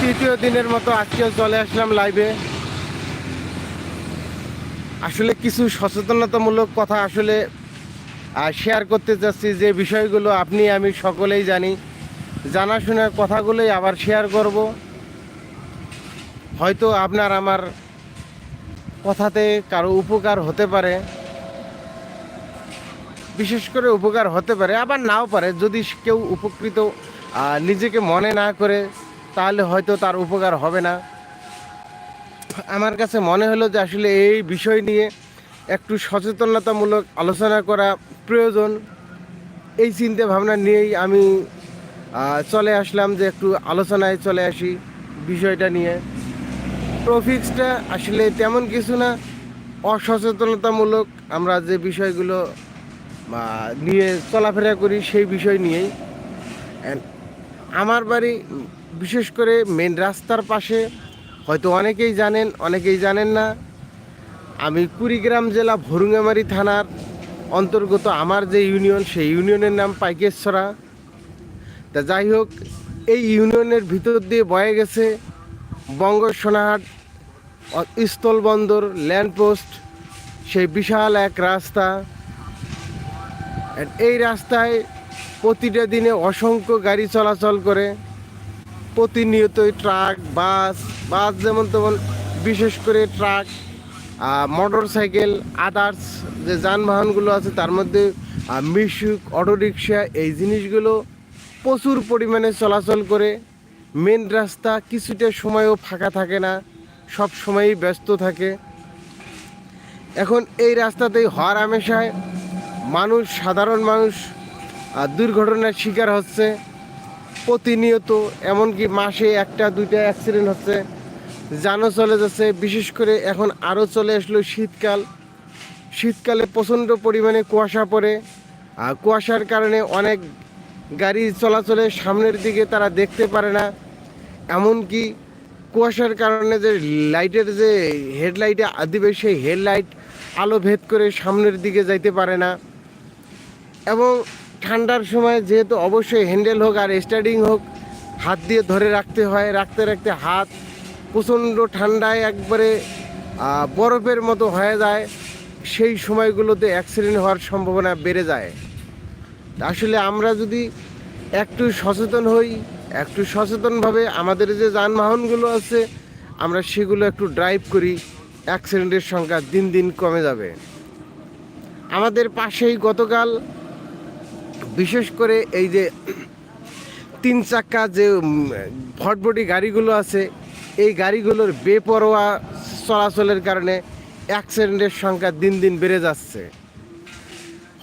তৃতীয় দিনের মতো আজকেও চলে আসলাম লাইভে আসলে কিছু সচেতনতামূলক কথা আসলে শেয়ার করতে চাচ্ছি যে বিষয়গুলো আপনি, আমি সকলেই জানি। জানাশোনার কথাগুলোই আবার শেয়ার করব। হয়তো আপনার আমার কথাতে কারও উপকার হতে পারে। বিশেষ করে উপকার হতে পারে, আবার নাও পারে। যদি কেউ উপকৃত নিজেকে মনে না করে তাহলে হয়তো তার উপকার হবে না। আমার কাছে মনে হলো যে আসলে এই বিষয় নিয়ে একটু সচেতনতামূলক আলোচনা করা প্রয়োজন। এই চিন্তা ভাবনা নিয়েই আমি চলে আসলাম যে একটু আলোচনায় চলে আসি বিষয়টা নিয়ে। ট্রফিক্সটা আসলে তেমন কিছু না, অসচেতনতামূলক আমরা যে বিষয়গুলো নিয়ে চলাফেরা করি সেই বিষয় নিয়েই। আমার বাড়ি বিশেষ করে মেন রাস্তার পাশে, হয়তো অনেকেই জানেন অনেকেই জানেন না। আমি কুড়িগ্রাম জেলা ভরুঙ্গামারি থানার অন্তর্গত আমার যে ইউনিয়ন, সেই ইউনিয়নের নাম পাইকেশ্বরা। তা যাই হোক, এই ইউনিয়নের ভিতর দিয়ে বয়ে গেছে বঙ্গ সোনাহাট, স্থলবন্দর, ল্যান্ডপোস্ট, সেই বিশাল এক রাস্তা। এই রাস্তায় প্রতিটা দিনে অসংখ্য গাড়ি চলাচল করে। প্রতিনিয়তই ট্রাক, বাস বাস যেমন তেমন, বিশেষ করে ট্রাক মোটর সাইকেল আদার্স যে যানবাহনগুলো আছে তার মধ্যে মিশুক, অটোরিকশা এই জিনিসগুলো প্রচুর পরিমাণে চলাচল করে। মেন রাস্তা কিছুটা সময়ও ফাঁকা থাকে না, সব সময়ই ব্যস্ত থাকে। এখন এই রাস্তাতেই হর হামেশায় মানুষ, সাধারণ মানুষ দুর্ঘটনার শিকার হচ্ছে প্রতিনিয়ত, এমনকি মাসে একটা, দুইটা অ্যাক্সিডেন্ট হচ্ছে। জানও চলে যাচ্ছে, বিশেষ করে এখন আরও চলে আসলো শীতকাল। শীতকালে প্রচণ্ড পরিমাণে কুয়াশা পড়ে, আর কুয়াশার কারণে অনেক গাড়ি চলাচলে সামনের দিকে তারা দেখতে পারে না। এমনকি কুয়াশার কারণে যে লাইটের যে হেডলাইটে দিবে সেই হেডলাইট আলো ভেদ করে সামনের দিকে যাইতে পারে না। এবং ঠান্ডার সময় যেহেতু অবশ্যই হ্যান্ডেল হোক আর স্টার্টিং হোক, হাত দিয়ে ধরে রাখতে হয়, রাখতে রাখতে হাত প্রচণ্ড ঠান্ডায় একবারে বরফের মতো হয়ে যায়। সেই সময়গুলোতে অ্যাক্সিডেন্ট হওয়ার সম্ভাবনা বেড়ে যায়। আসলে আমরা যদি একটু সচেতন হই, একটু সচেতনভাবে আমাদের যে যানবাহনগুলো আছে, আমরা সেগুলো একটু ড্রাইভ করি অ্যাক্সিডেন্টের সংখ্যা দিন দিন কমে যাবে। আমাদের পাশেই গতকাল বিশেষ করে এই যে তিন চাক্কা যে ভটভটি গাড়িগুলো আছে, এই গাড়িগুলোর বেপরোয়া চলাচলের কারণে অ্যাক্সিডেন্টের সংখ্যা দিন দিন বেড়ে যাচ্ছে।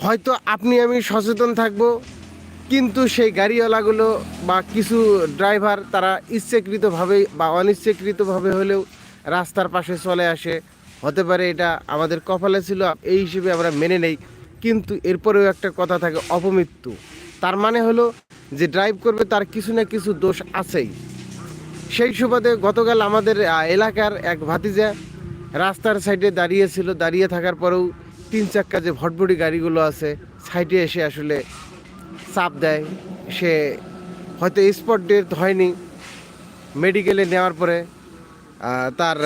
হয়তো আপনি, আমি সচেতন থাকব, কিন্তু সেই গাড়িওয়ালাগুলো বা কিছু ড্রাইভার তারা ইচ্ছাকৃতভাবে বা অনিচ্ছাকৃতভাবে হলেও রাস্তার পাশে চলে আসে। হতে পারে এটা আমাদের কপালে ছিল, এই হিসেবে আমরা মেনে নেই। কিন্তু এরপরেও একটা কথা থাকে, অপমৃত্যু। তার মানে হলো যে ড্রাইভ করবে তার কিছু না কিছু দোষ আছেই। সেই সুবাদে গতকাল আমাদের এলাকার এক ভাতিজা রাস্তার সাইডে দাঁড়িয়েছিল। দাঁড়িয়ে থাকার পরেও তিন চাক্কা যে ভটভটি গাড়িগুলো আছে সাইডে এসে আসলে চাপ দেয়। সে হয়তো স্পট ডেথ হয়নি। মেডিকেলে নেওয়ার পরে তার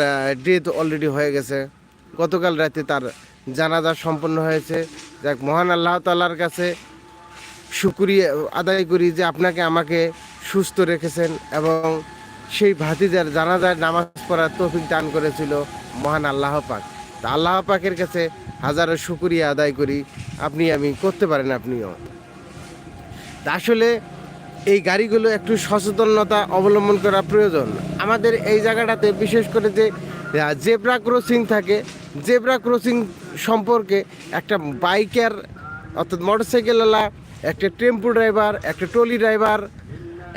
ডেথ অলরেডি হয়ে গেছে। গতকাল রাতে তার জানাজা সম্পন্ন হয়েছে। যাক, মহান আল্লাহ তাল্লার কাছে শুক্রিয়া আদায় করি যে আপনাকে আমাকে সুস্থ রেখেছেন এবং সেই ভাতিজার জানাজার নামাজ পড়ার তৌফিক দান করেছিল মহান আল্লাহ পাক। তা আল্লাহ পাকের কাছে হাজারো শুক্রিয়া আদায় করি। আপনি, আমি করতে পারেন আপনিও। তা আসলে এই গাড়িগুলো একটু সচেতনতা অবলম্বন করা প্রয়োজন। আমাদের এই জায়গাটাতে বিশেষ করে যে জেব্রা ক্রসিং থাকে। জেব্রা ক্রসিং সম্পর্কে একটা বাইকার, অর্থাৎ মোটরসাইকেলওয়ালা, একটা টেম্পো ড্রাইভার, একটা ট্রলি ড্রাইভার,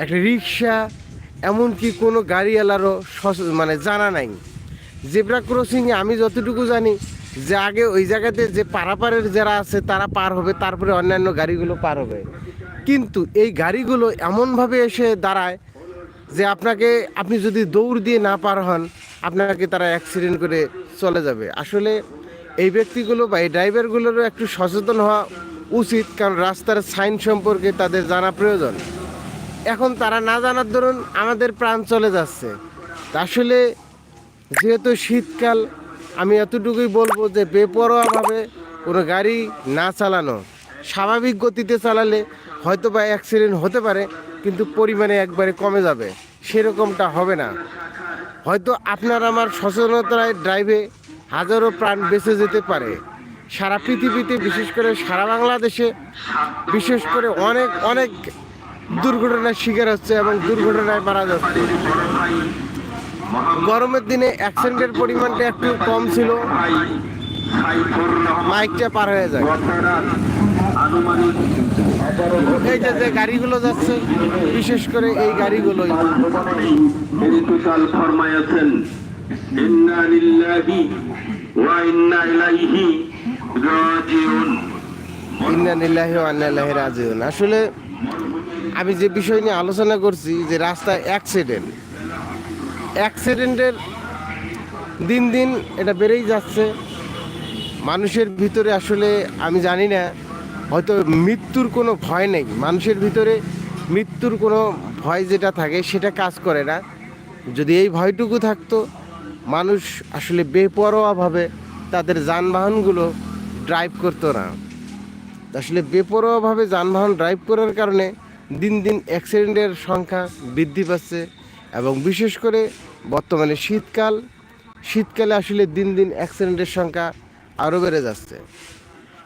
একটা রিক্সা, এমনকি কোনো গাড়িওয়ালারও মানে জানা নাই। জেব্রা ক্রসিংয়ে আমি যতটুকু জানি যে আগে ওই জায়গাতে যে পারাপারের যারা আছে, তারা পার হবে, তারপরে অন্যান্য গাড়িগুলো পার হবে। কিন্তু এই গাড়িগুলো এমনভাবে এসে দাঁড়ায় যে আপনাকে, আপনি যদি দৌড় দিয়ে না পার হন আপনাকে তারা অ্যাক্সিডেন্ট করে চলে যাবে। আসলে এই ব্যক্তিগুলো বা এই ড্রাইভারগুলোরও একটু সচেতন হওয়া উচিত, কারণ রাস্তার সাইন সম্পর্কে তাদের জানা প্রয়োজন। এখন তারা না জানার দরুন আমাদের প্রাণ চলে যাচ্ছে। আসলে যেহেতু শীতকাল, আমি এতটুকুই বলব যে বেপরোয়াভাবে কোনো গাড়ি না চালানো, স্বাভাবিক গতিতে চালালে হয়তো বা অ্যাক্সিডেন্ট হতে পারে, কিন্তু পরিমাণে একবারে কমে যাবে। সেরকমটা হবে না। হয়তো আপনার আমার সচেতনতায় ড্রাইভে হাজারো প্রাণ বেঁচে যেতে পারে। সারা পৃথিবীতে বিশেষ করে সারা বাংলাদেশে বিশেষ করে অনেক অনেক দুর্ঘটনার শিকার হচ্ছে এবং দুর্ঘটনায় মারা যাচ্ছে। গরমের দিনে অ্যাক্সিডেন্টের পরিমাণটা একটু কম ছিল। মাইকটা পার হয়ে যায়। এই যে যে গাড়িগুলো যাচ্ছে বিশেষ করে এই গাড়িগুলোই। ইন্তুকাল ফরমায়াছেন ইন্না লিল্লাহি ওয়া ইন্না ইলাইহি রাজিউন। ইন্না নিল্লাহি ওয়া ইন্না ইলাইহি রাজিউন। আসলে আমি যে বিষয় নিয়ে আলোচনা করছি যে রাস্তায় অ্যাক্সিডেন্ট অ্যাক্সিডেন্টের দিন দিন এটা বেড়েই যাচ্ছে। মানুষের ভিতরে আসলে আমি জানি না হয়তো মৃত্যুর কোনো ভয় নেই। মানুষের ভিতরে মৃত্যুর কোনো ভয় যেটা থাকে, সেটা কাজ করে না। যদি এই ভয়টুকু থাকতো, মানুষ আসলে বেপরোয়াভাবে তাদের যানবাহনগুলো ড্রাইভ করতো না। আসলে বেপরোয়াভাবে যানবাহন ড্রাইভ করার কারণে দিন দিন অ্যাক্সিডেন্টের সংখ্যা বৃদ্ধি পাচ্ছে এবং বিশেষ করে বর্তমানে শীতকাল, শীতকালে আসলে দিন দিন অ্যাক্সিডেন্টের সংখ্যা আরও বেড়ে যাচ্ছে।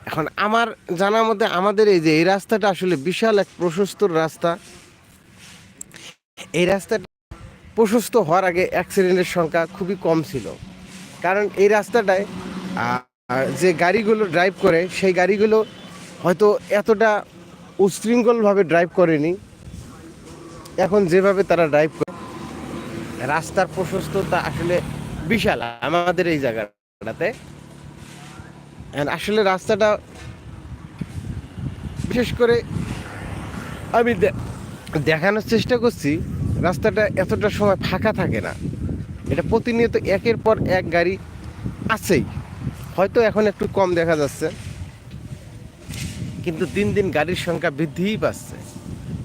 এখন আমার জানার মধ্যে আমাদের এই যে এই রাস্তাটা আসলে বিশাল এক প্রশস্ত রাস্তা। এই রাস্তাটা প্রশস্ত হওয়ার আগে অ্যাক্সিডেন্টের সংখ্যা খুবই কম ছিল। কারণ এই রাস্তাটায় যে গাড়িগুলো ড্রাইভ করে, সেই গাড়িগুলো হয়তো এতটা উশৃঙ্খলভাবে ড্রাইভ করেনি। এখন যেভাবে তারা ড্রাইভ করে, রাস্তার প্রশস্ততা আসলে বিশাল আমাদের এই জায়গাটাতে। আসলে রাস্তাটা বিশেষ করে আমি দেখানোর চেষ্টা করছি, রাস্তাটা এতটা সময় ফাঁকা থাকে না। এটা প্রতিনিয়ত একের পর এক গাড়ি আছেই। হয়তো এখন একটু কম দেখা যাচ্ছে। কিন্তু দিন দিন গাড়ির সংখ্যা বৃদ্ধিই পাচ্ছে।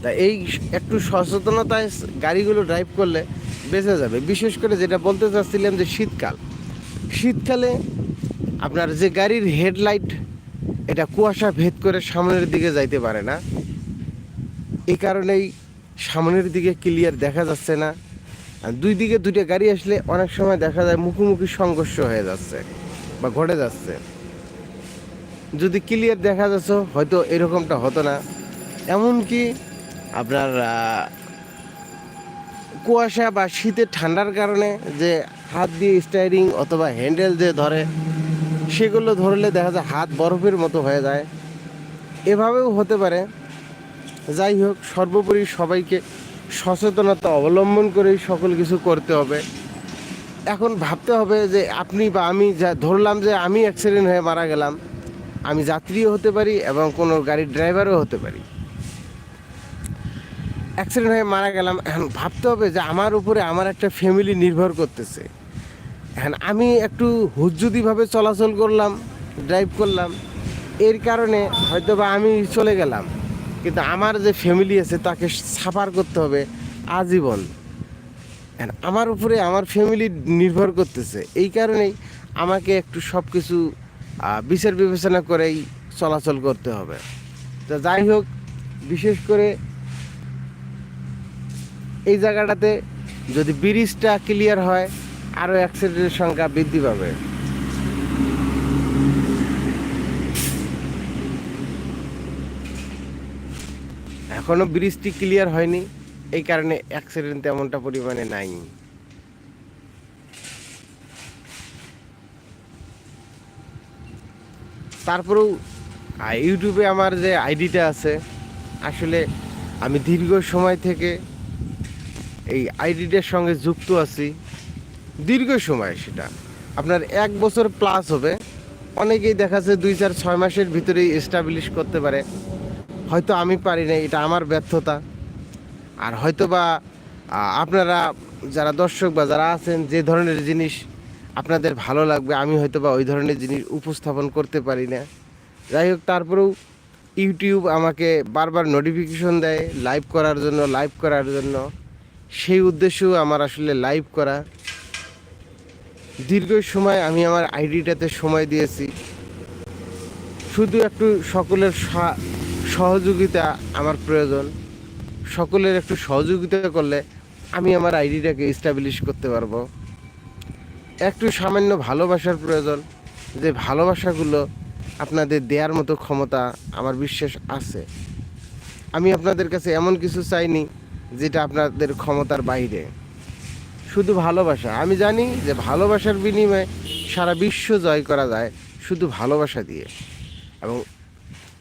তা এই একটু সচেতনতায় গাড়িগুলো ড্রাইভ করলে বেঁচে যাবে। বিশেষ করে যেটা বলতে চাচ্ছিলাম যে শীতকাল। শীতকালে আপনার যে গাড়ির হেডলাইট, এটা কুয়াশা ভেদ করে সামনের দিকে যাইতে পারে না। এই কারণেই সামনের দিকে ক্লিয়ার দেখা যাচ্ছে না। দুই দিকে দুইটা গাড়ি আসলে অনেক সময় দেখা যায় মুখোমুখি সংঘর্ষ হয়ে যাচ্ছে বা ঘটে যাচ্ছে। যদি ক্লিয়ার দেখা যাচ্ছে, হয়তো এরকমটা হতো না। এমনকি আপনার কুয়াশা বা শীতের ঠান্ডার কারণে যে হাত দিয়ে স্টাইরিং অথবা হ্যান্ডেল যে ধরে সেগুলো ধরলে দেখা যায় হাত বরফের মতো হয়ে যায়। এভাবেও হতে পারে। যাই হোক, সর্বোপরি সবাইকে সচেতনতা অবলম্বন করেই সকল কিছু করতে হবে। এখন ভাবতে হবে যে আপনি বা আমি যা ধরলাম যে আমি অ্যাক্সিডেন্ট হয়ে মারা গেলাম, আমি যাত্রীও হতে পারি এবং কোনো গাড়ির ড্রাইভারও হতে পারি। অ্যাক্সিডেন্ট হয়ে মারা গেলাম, এখন ভাবতে হবে যে আমার উপরে আমার একটা ফ্যামিলি নির্ভর করতেছে। এখন আমি একটু হুজ্জুদিভাবে চলাচল করলাম ড্রাইভ করলাম। এর কারণে হয়তো বা আমি চলে গেলাম। কিন্তু আমার যে ফ্যামিলি আছে, তাকে সাফার করতে হবে আজীবন। আমার উপরে আমার ফ্যামিলি নির্ভর করতেছে। এই কারণেই আমাকে একটু সব কিছু বিচার বিবেচনা করেই চলাচল করতে হবে। তো যাই হোক, বিশেষ করে এই জায়গাটাতে যদি ব্রিজটা ক্লিয়ার হয় আরও অ্যাক্সিডেন্টের সংখ্যা বৃদ্ধি পাবে। এখনও ব্রিজটি ক্লিয়ার হয়নি, এই কারণে অ্যাক্সিডেন্ট তেমনটা পরিমাণে নাই। তারপরেও ইউটিউবে আমার যে আইডিটা আছে, আসলে আমি দীর্ঘ সময় থেকে এই আইডিটার সঙ্গে যুক্ত আছি। দীর্ঘ সময় সেটা। আপনার এক বছর প্লাস হবে। অনেকেই দেখা যাচ্ছে দুই, চার, ছয় মাসের ভিতরেই এস্টাবলিশ করতে পারে। হয়তো আমি পারি না এটা আমার ব্যর্থতা। আর হয়তো বা আপনারা যারা দর্শক বা যারা আছেন, যে ধরনের জিনিস আপনাদের ভালো লাগবে, আমি হয়তো বা ওই ধরনের জিনিস উপস্থাপন করতে পারি না। যাই হোক, তারপরেও ইউটিউব আমাকে বারবার নোটিফিকেশন দেয় লাইভ করার জন্য লাইভ করার জন্য। সেই উদ্দেশ্যেও আমার আসলে লাইভ করা দীর্ঘ সময় আমি আমার আইডিটাতে সময় দিয়েছি। শুধু একটু সকলের সহযোগিতা আমার প্রয়োজন। সকলের একটু সহযোগিতা করলে আমি আমার আইডিটাকে এস্টাবলিশ করতে পারব। একটু সামান্য ভালোবাসার প্রয়োজন, যে ভালোবাসাগুলো আপনাদের দেওয়ার মতো ক্ষমতা আমার বিশ্বাস আছে। আমি আপনাদের কাছে এমন কিছু চাইনি, যেটা আপনাদের ক্ষমতার বাইরে। শুধু ভালোবাসা। আমি জানি যে ভালোবাসার বিনিময়ে সারা বিশ্ব জয় করা যায় শুধু ভালোবাসা দিয়ে। এবং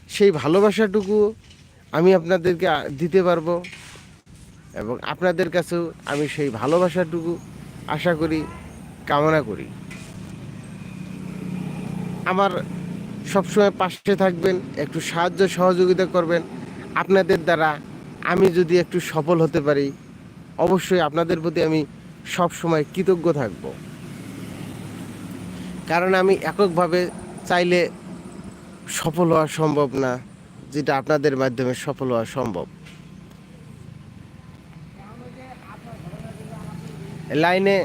সেই ভালোবাসাটুকু আমি আপনাদেরকে দিতে পারব। এবং আপনাদের কাছেও আমি সেই ভালোবাসাটুকু আশা করি, কামনা করি। আমার সবসময় পাশে থাকবেন, একটু সাহায্য সহযোগিতা করবেন। আপনাদের দ্বারা আমি যদি একটু সফল হতে পারি, অবশ্যই আপনাদের প্রতি আমি সব সময় কৃতজ্ঞ থাকব। কারণ আমি এককভাবে চাইলে সফল হওয়া সম্ভব না, যেটা আপনাদের মাধ্যমে সফল হওয়া সম্ভব। লাইনে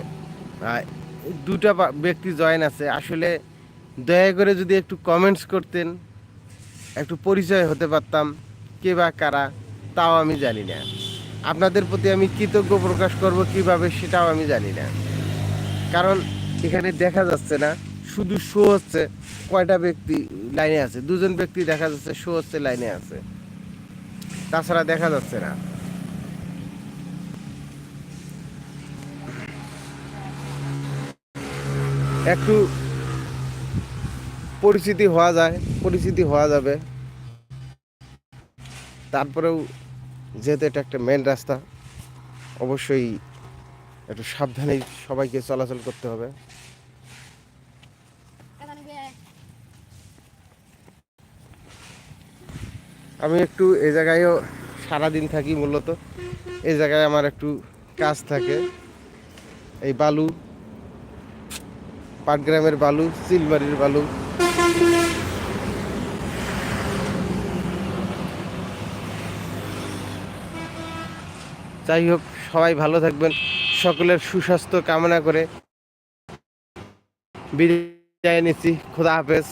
দুটা ব্যক্তি জয়েন আছে। আসলে দয়া করে যদি একটু কমেন্টস করতেন, একটু পরিচয় হতে পারতাম, কে বা কারা, তাও আমি জানি না। আপনাদের প্রতি আমি কৃতজ্ঞ প্রকাশ করব কীভাবে সেটাও আমি জানি না। কারণ এখানে দেখা যাচ্ছে না, শুধু শো হচ্ছে, কয়টা ব্যক্তি লাইনে আছে? দুজন ব্যক্তি দেখা যাচ্ছে শো হচ্ছে লাইনে আছে। তাছাড়া দেখা যাচ্ছে না। একটু পরিচিতি হওয়া যায়, পরিচিতি হওয়া যাবে। তারপরেও যেহেতু এটা একটা মেন রাস্তা, অবশ্যই একটু সাবধানে সবাইকে চলাচল করতে হবে। আমি একটু এ জায়গায়ও সারাদিন থাকি মূলত। এই জায়গায় আমার একটু কাজ থাকে। এই বালু, পাটগ্রামের বালু চিলবাড়ির বালু। যাই হোক সবাই ভালো থাকবেন সকলের সুস্বাস্থ্য কামনা করে বিদায় নিচ্ছি খোদা হাফেজ।